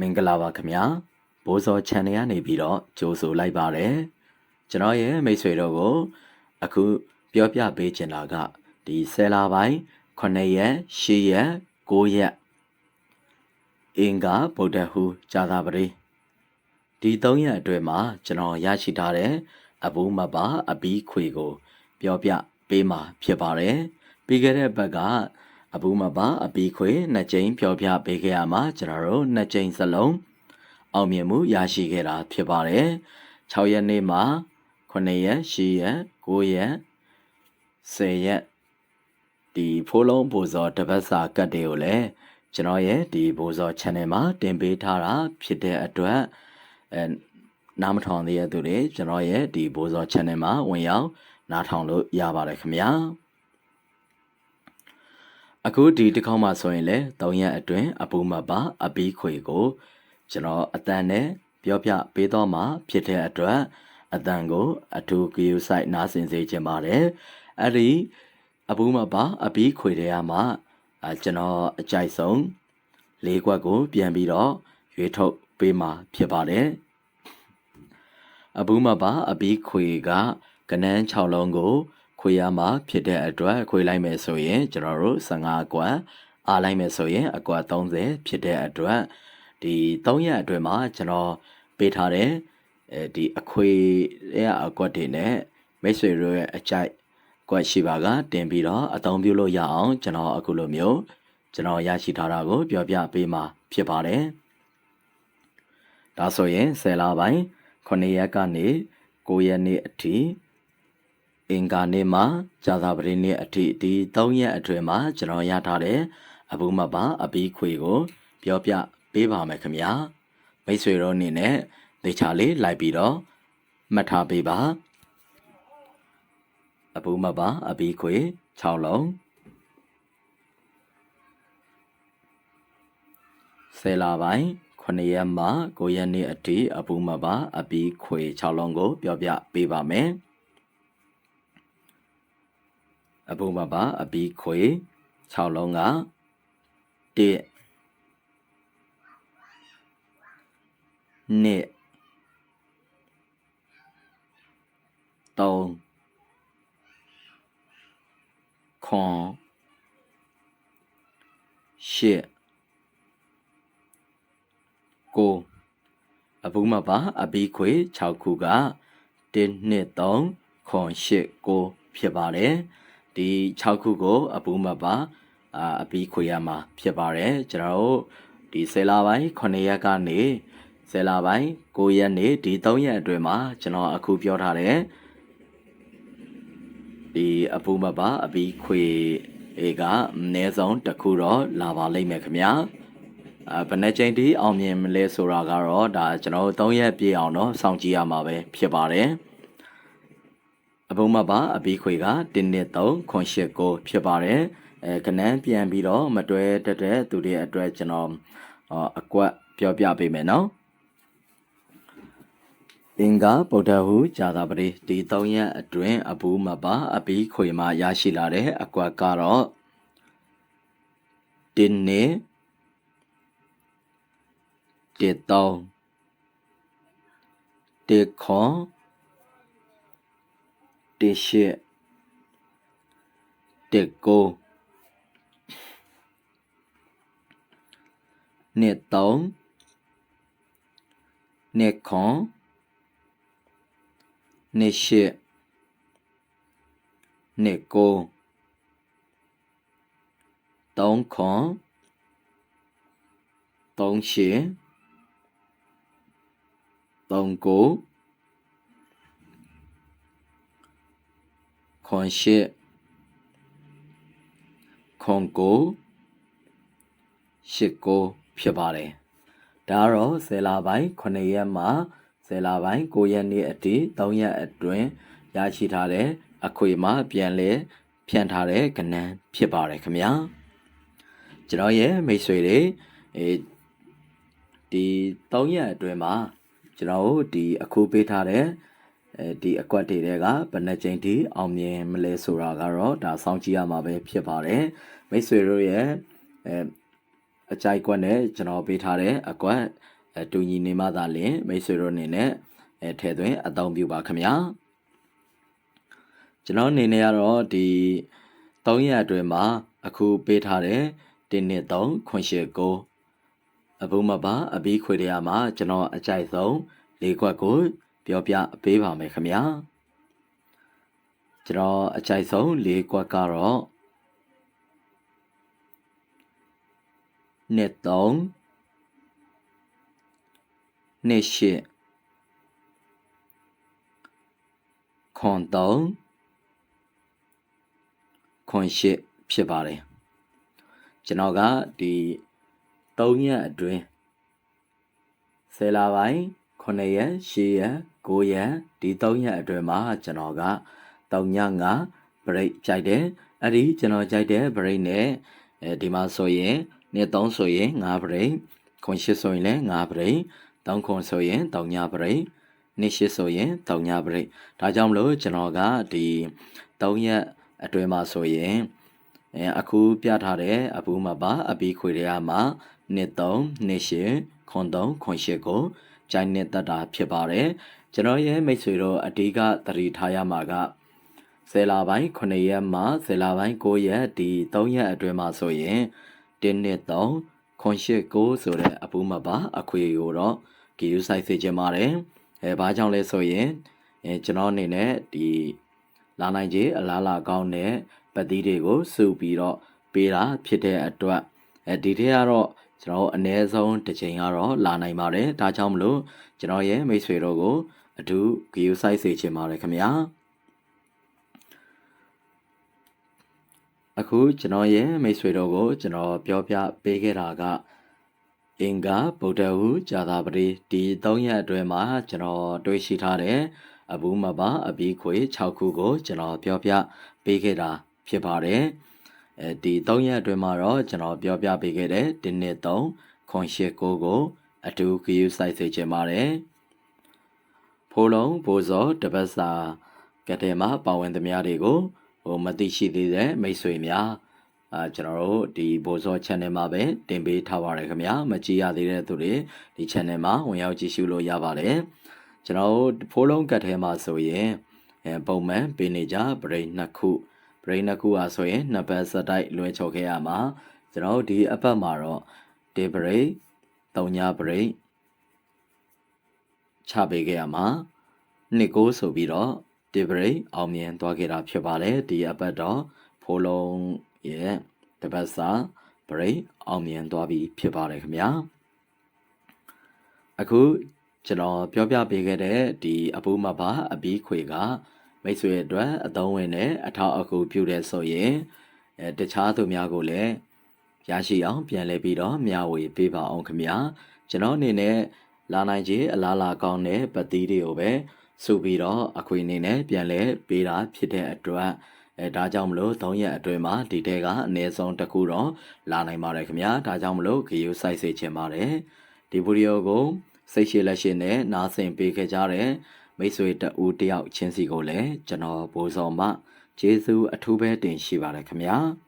မင်္ဂလာပါခင်ဗျာဘိုးစော channel ကနေပြီးတော့ကြိုဆိုလိုက်ပါတယ်ကျွန်တော်ရဲ့မိတ်ဆွေတို့ကို အခုပြောပြပေးချင်တာကဒီဆယ်လာပိုင်း9ရက်10ရက်9ရက်အင်္ဂါဗုဒ္ဓဟူကြာသပတေးဒီ3ရက်အတွင်းမှာကျွန်တော်ရရှိထားတဲ့အဘူမပါအပီးခွေကို ပြောပြပေးမှာဖြစ်ပါတယ်ပြီးခဲ့တဲ့ဘက်က အဘူမပါအပီးခွေနှစ်ကြိမ်ပြောပြပေးခဲ့ရမှာကျွန်တော်တို့နှစ်ကြိမ်စလုံးအောင်မြင်မှုရရှိခဲ့တာဖြစ်ပါတယ်6ရက်နေ့မှာ9ရက်10ရက်9ရက်10ရက်ဒီဖိုးလုံးဘိုးစောတပတ်စာကတ်တွေကိုလည်းကျွန်တော်ရဲ့ဒီဘိုးစော channel မှာတင်ပေးထားတာဖြစ်တဲ့အတွက်အဲနားမထောင်သေးတဲ့သူတွေကျွန်တော်ရဲ့ဒီဘိုးစော channel မှာဝင်ရောက်နားထောင်လို့ရပါတယ်ခင်ဗျာ အခုဒီတစ်ခေါက်မှဆိုရင်လည်း၃ရက်အတွင်းအပူမပါအပီးခွေကို ကျွန်တော်အတန်နဲ့ပြောပြပေးတော့မှဖြစ်တဲ့အတွက်အတန်ကို အထူးဂယူဆိုင်နားဆင်စေချင်ပါတယ်အဲ့ဒီအပူမပါအပီးခွေတဲ့ကမှအကျွန်တော်အကြိုက်ဆုံးလေးခွက်ကို ပြန်ပြီးတော့ရွေးထုတ်ပေးမှဖြစ်ပါတယ်အပူမပါအပီးခွေကကနန်း6လုံးကို ခွေရမှာဖြစ်တဲ့အတွက်ခွေလိုက်မယ်ဆိုရင်ကျွန်တော်တို့15ကွက်အားလိုက်မယ်ဆိုရင်အကွက်30ဖြစ်တဲ့အတွက်ဒီ3ရက်အတွင်းမှာကျွန်တော်ပေးထားတဲ့အဲဒီအခွေရဲ့အကွက်တွေနဲ့မိတ်ဆွေတို့ရဲ့အကြိုက်ကွက်ရှိပါကတင်ပြီးတော့အသုံးပြုလို့ရအောင်ကျွန်တော်အခုလိုမျိုးကျွန်တော်ရရှိထားတာကို ပြောပြပေးမှာဖြစ်ပါတယ်ဒါဆိုရင်10လပိုင်း9ရက်ကနေ9ရက်နေ့အထိ အင်္ဂါနေ့မှာဇာတာပတိနေ့အထိဒီ3ရက်အတွင်းမှာကျွန်တော်ရထားတဲ့အဘူမပါအပီးခွေကို ပြောပြပေးပါမယ်ခင်ဗျာမိတ်ဆွေတို့အနေနဲ့သေချာလေးလိုက်ပြီးတော့မှတ်ထားပေးပါအဘူမပါအပီးခွေ6လုံးဆယ်လာပိုင်း9ရက်မှ9ရက်နေ့အထိအပူမပါအပီးခွေ6လုံးကို ပြောပြပေးပါမယ် အပူမပါအပီးခွေ6လုံးက1နှစ်3ခွန်ရှစ်ကိုအပူမပါအပီးခွေ6ခုက1နှစ်3ခွန်ရှစ်ကိုဖြစ်ပါတယ် ဒီ6ခုကိုအပူမပါအာအပီးခွေရမှာဖြစ်ပါတယ်ကျွန်တော်တို့ဒီဆယ်လပိုင်း9ရက်ကနေဆယ်လပိုင်း9ရက်နေ့ဒီ3ရက်အတွင်းမှာကျွန်တော်အခုပြောထားတဲ့ဒီအပူမပါအပီးခွေအေကအနည်းဆုံးတစ်ခုတော့လာပါလိမ့်မယ်ခင်ဗျာအဲဘယ်နှချိန်ထိအောင်မြင်မလဲဆိုတာကတော့ဒါကျွန်တော်တို့3ရက်ပြည့်အောင်တော့စောင့်ကြည့်ရမှာပဲဖြစ်ပါတယ် အပူမပါအပီးခွေက1နှစ်3ခွန်8ကိုဖြစ်ပါတယ်အဲကနန်းပြန်ပြီးတော့မတွဲတက်တဲ့သူတွေအတွက်ကျွန်တော်အကွက်ပြောပြပေးမယ်နော်အင်္ဂါဗုဒ္ဓဟူဇာတာပတိဒီ၃ရက်အတွင်းအဘူးမပါအပီးခွေမှရရှိလာတဲ့အကွက်ကတော့တင်းနေတေတောတေခွန် တေရှိတေကိုနှစ်သုံးနှစ်ခွန်နှစ်ရှစ်နှစ်ကိုသုံးခွန်သုံးရှစ်သုံးကို ခွန်ရှစ်ခွန်ကိုရှစ်ကိုဖြစ်ပါတယ်ဒါကတော့ဇယ်လာပိုင်း9ရက်မှာဇယ်လာပိုင်း9ရက်နေ့အထိ3ရက်အတွင်းရရှိထားတဲ့အခွေမှာပြန်လဲဖြန့်ထားတဲ့ကဏ္ဍဖြစ်ပါတယ်ခင်ဗျာကျွန်တော်ရဲ့မိတ်ဆွေတွေအဲဒီ3ရက်အတွင်းမှာကျွန်တော်တို့ဒီအခုပေးထားတဲ့ အဲဒီအကွက်တွေတွေကဘယ်နှကြိမ်ထိအောင်မြင်မလဲဆိုတာကတော့ဒါစောင့်ကြည့်ရမှာပဲဖြစ်ပါတယ်မိတ်ဆွေတို့ရဲ့အဲအကြိုက်ကွက်နဲ့ကျွန်တော်ပေးထားတဲ့အကွက်အတူညီနေမှသာလျှင်မိတ်ဆွေတို့အနေနဲ့အဲထဲသွင်းအသုံးပြုပါခင်ဗျာကျွန်တော်အနေနဲ့ကတော့ဒီ3ရက်အတွင်းမှာအခုပေးထားတဲ့1နှစ်3ခွန်ရှိ9အဘုမပါအဘီခွေရမှာကျွန်တော်အကြိုက်ဆုံး၄ခွက်ကို ပြောပြပေးပါမယ်ခင်ဗျာကျွန်တော်အကြိုက်ဆုံး၄ခွက်ကတော့နှစ်3နှစ်8ခွန်3ခွန်8ဖြစ်ပါတယ်ကျွန်တော်ကဒီ3ရက်အတွင်းဆယ်လပိုင်း 9ရက်10ရက်9ရက်ဒီ3ရက်အတွင်းမှာကျွန်တော်က3ည5 break ကြိုက်တယ်အဲ့ဒီကျွန်တော်ကြိုက်တဲ့ break နဲ့အဲဒီမှာဆိုရင်နေ့3ဆိုရင်5 break ခွန်8ဆိုရင်လည်း5 break 3ခွန်ဆိုရင်3ည break နေ့8ဆိုရင်3ည break ဒါကြောင့်မလို့ကျွန်တော်ကဒီ3ရက်အတွင်းမှာဆိုရင်အဲအခုပြထားတဲ့အပူမပါအပီခွေတွေကမှာနှစ်3နှစ်8ခွန်3ခွန်8ကို ကြိုင်နှစ်တက်တာဖြစ်ပါတယ်ကျွန်တော်ရဲ့မိတ်ဆွေတို့အဓိကသတိထားရမှာကဆယ်လပိုင်း9ရက်မှဆယ်လပိုင်း9ရက်ဒီ3ရက်အတွင်းမှာဆိုရင်1နှစ်3ခွန်8 9ဆိုတဲ့အပူမပါအခွေကိုတော့ဂီယူဆိုင်စေချင်ပါတယ်အဲဘာကြောင့်လဲဆိုရင်အဲကျွန်တော်အနေနဲ့ဒီလာနိုင်ကြီးအလားလာကောင်းတဲ့ပတ်သီးတွေကိုစုပြီးတော့ပေးတာဖြစ်တဲ့အတွက်အဲဒီထက်ကတော့ ကျွန်တော်အ ਨੇ ဆုံးတစ်ချိန်ကတော့လာနိုင်ပါတယ်ဒါကြောင့်မလို့ကျွန်တော်ရဲ့မိတ်ဆွေတို့ကိုအထူးဂီယူဆိုင်စေချင်ပါတယ်ခင်ဗျာအခုကျွန်တော်ရဲ့မိတ်ဆွေတို့ကိုကျွန်တော်ပြောပြပေးခဲ့တာကအင်္ဂါဗုဒ္ဓဟူဇာတာပတိဒီ၃ရက်အတွင်းမှာကျွန်တော်တွေ့ရှိထားတဲ့အဘူးမပါအဘီခွေ6ခုကိုကျွန်တော်ပြောပြပေးခဲ့တာဖြစ်ပါတယ် အဲဒီ3ရက်အတွင်းမှာတော့ကျွန်တော်ပြောပြပေးခဲ့တဲ့ဒီနှစ်3ခွန်ရှစ်ကိုကိုအတူဂယူဆိုင်စေချင်ပါတယ်ဖိုးလုံးဘိုးစောတပတ်စာကတဲ့မှာပါဝင်သမျှတွေကိုဟိုမသိရှိသေးတဲ့မိတ်ဆွေများအာကျွန်တော်တို့ဒီဘိုးစော channel မှာပဲတင်ပေးထားပါရခင်ဗျာမကြည့်ရသေးတဲ့သူတွေဒီ channel မှာဝင်ရောက်ကြည့်ရှုလို့ရပါတယ်ကျွန်တော်တို့ဖိုးလုံးကတ်ထဲမှာဆိုရင်အဲပုံမှန်ပေးနေကြ brain နှစ်ခု brain နှစ်ခုအားဆိုရင်နှစ်ပတ်စတိုက်လွှဲချော်ခဲ့ရမှာကျွန်တော်တို့ဒီအပတ်မှာတော့ day break ၃ည break ချပေးခဲ့ရမှာနှစ်ကိုဆိုပြီးတော့ day break အောင်မြင်သွားခဲ့တာဖြစ်ပါတယ်ဒီအပတ်တော့ဖိုးလုံးရဲ့တပတ်စာ break အောင်မြင်သွားပြီဖြစ်ပါတယ်ခင်ဗျာအခုကျွန်တော်ပြောပြပေးခဲ့တဲ့ဒီအပူမပါအပီးခွေက မိတ်ဆွေအတွက်အသုံးဝင်တဲ့အထောက်အကူပြုတဲ့ဆိုရင်အဲတခြားသူများကိုလည်းရရှိအောင်ပြန်လဲပြီးတော့မျှဝေပေးပါအောင်ခင်ဗျာကျွန်တော်အနေနဲ့လာနိုင်ခြေအလားလာကောင်းတဲ့ပတိတွေကိုပဲစုပြီးတော့အခွေအနေနဲ့ပြန်လဲပေးတာဖြစ်တဲ့အတွက်အဲဒါကြောင့်မလို့၃ရက်အတွင်းမှာဒီတဲကအနည်းဆုံးတစ်ခုတော့လာနိုင်ပါတယ်ခင်ဗျာဒါကြောင့်မလို့ဂီယိုစိုက်စေချင်ပါတယ်ဒီဗီဒီယိုကိုစိတ်ရှိလက်ရှိနဲ့နားဆင်ပေးခဲ့ကြတဲ့ မိတ်ဆွေတဦးတယောက်ချင်းစီကိုလည်းကျွန်တော်ဘိုးစော်မှကျေးဇူးအထူးပဲတင်ရှိပါတယ်ခင်ဗျာ။